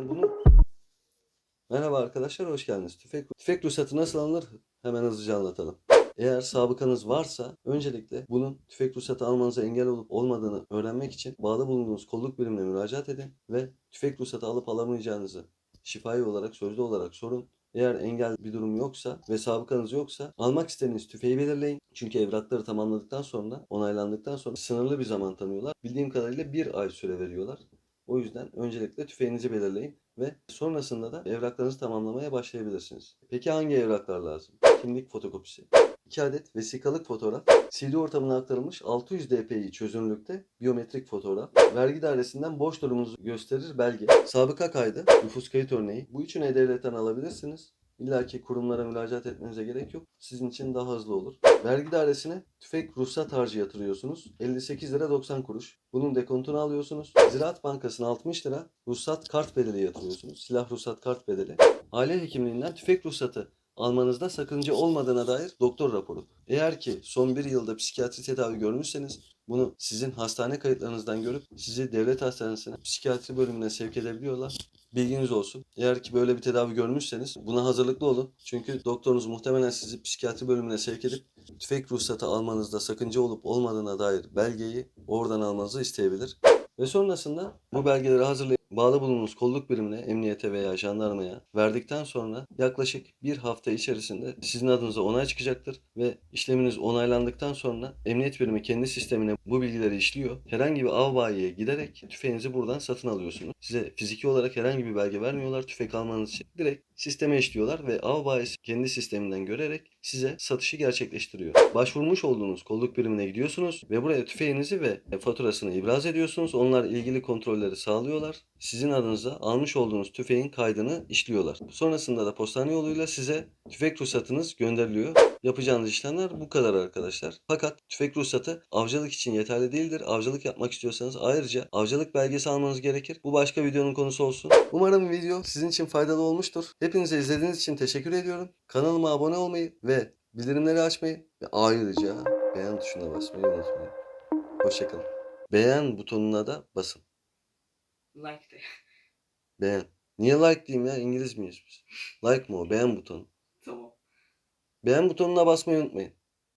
Yani bunu Merhaba arkadaşlar, hoş geldiniz. Tüfek, tüfek ruhsatı nasıl alınır? Hemen hızlıca anlatalım. Eğer sabıkanız varsa öncelikle bunun tüfek ruhsatı almanıza engel olup olmadığını öğrenmek için bağlı bulunduğunuz kolluk birimine müracaat edin ve tüfek ruhsatı alıp alamayacağınızı şifai olarak, sözlü olarak sorun. Eğer engel bir durum yoksa ve sabıkanız yoksa almak istediğiniz tüfeği belirleyin. Çünkü evrakları tamamladıktan sonra, onaylandıktan sonra sınırlı bir zaman tanıyorlar. Bildiğim kadarıyla bir ay süre veriyorlar. O yüzden öncelikle tüfeğinizi belirleyin ve sonrasında da evraklarınızı tamamlamaya başlayabilirsiniz. Peki hangi evraklar lazım? Kimlik fotokopisi. 2 adet vesikalık fotoğraf, CD ortamına aktarılmış 600 dpi çözünürlükte biyometrik fotoğraf, vergi dairesinden borç durumunuzu gösterir belge, sabıka kaydı, nüfus kayıt örneği. Bu üçünü E-Devlet'ten alabilirsiniz. İlla ki kurumlara müracaat etmenize gerek yok. Sizin için daha hızlı olur. Vergi dairesine tüfek ruhsat harcı yatırıyorsunuz. 58 lira 90 kuruş. Bunun dekontunu alıyorsunuz. Ziraat Bankası'na 60 lira ruhsat kart bedeli yatırıyorsunuz. Silah ruhsat kart bedeli. Aile hekimliğinden tüfek ruhsatı almanızda sakınca olmadığına dair doktor raporu. Eğer ki son bir yılda psikiyatri tedavi görmüşseniz bunu sizin hastane kayıtlarınızdan görüp sizi devlet hastanesine psikiyatri bölümüne sevk edebiliyorlar. Bilginiz olsun. Eğer ki böyle bir tedavi görmüşseniz buna hazırlıklı olun. Çünkü doktorunuz muhtemelen sizi psikiyatri bölümüne sevk edip tüfek ruhsatı almanızda sakınca olup olmadığına dair belgeyi oradan almanızı isteyebilir. Ve sonrasında bu belgeleri hazırlayıp bağlı bulunduğunuz kolluk birimine, emniyete veya jandarmaya verdikten sonra yaklaşık bir hafta içerisinde sizin adınıza onay çıkacaktır ve işleminiz onaylandıktan sonra emniyet birimi kendi sistemine bu bilgileri işliyor. Herhangi bir av bayiye giderek tüfeğinizi buradan satın alıyorsunuz. Size fiziki olarak herhangi bir belge vermiyorlar tüfek almanız için. Direkt sisteme işliyorlar ve av bayisi kendi sisteminden görerek size satışı gerçekleştiriyor. Başvurmuş olduğunuz kolluk birimine gidiyorsunuz ve buraya tüfeğinizi ve faturasını ibraz ediyorsunuz. Onlar ilgili kontrolleri sağlıyorlar. Sizin adınıza almış olduğunuz tüfeğin kaydını işliyorlar. Sonrasında da postane yoluyla size tüfek ruhsatınız gönderiliyor. Yapacağınız işlemler bu kadar arkadaşlar. Fakat tüfek ruhsatı avcılık için yeterli değildir. Avcılık yapmak istiyorsanız ayrıca avcılık belgesi almanız gerekir. Bu başka videonun konusu olsun. Umarım video sizin için faydalı olmuştur. Hepinize izlediğiniz için teşekkür ediyorum. Kanalıma abone olmayı ve bildirimleri açmayı ve ayrıca beğen tuşuna basmayı unutmayın. Hoşçakalın. Beğen butonuna da basın. Like de. Beğen. Niye like diyeyim ya? İngiliz miyiz biz? Like mı o? Beğen butonu. Tamam. Beğen butonuna basmayı unutmayın.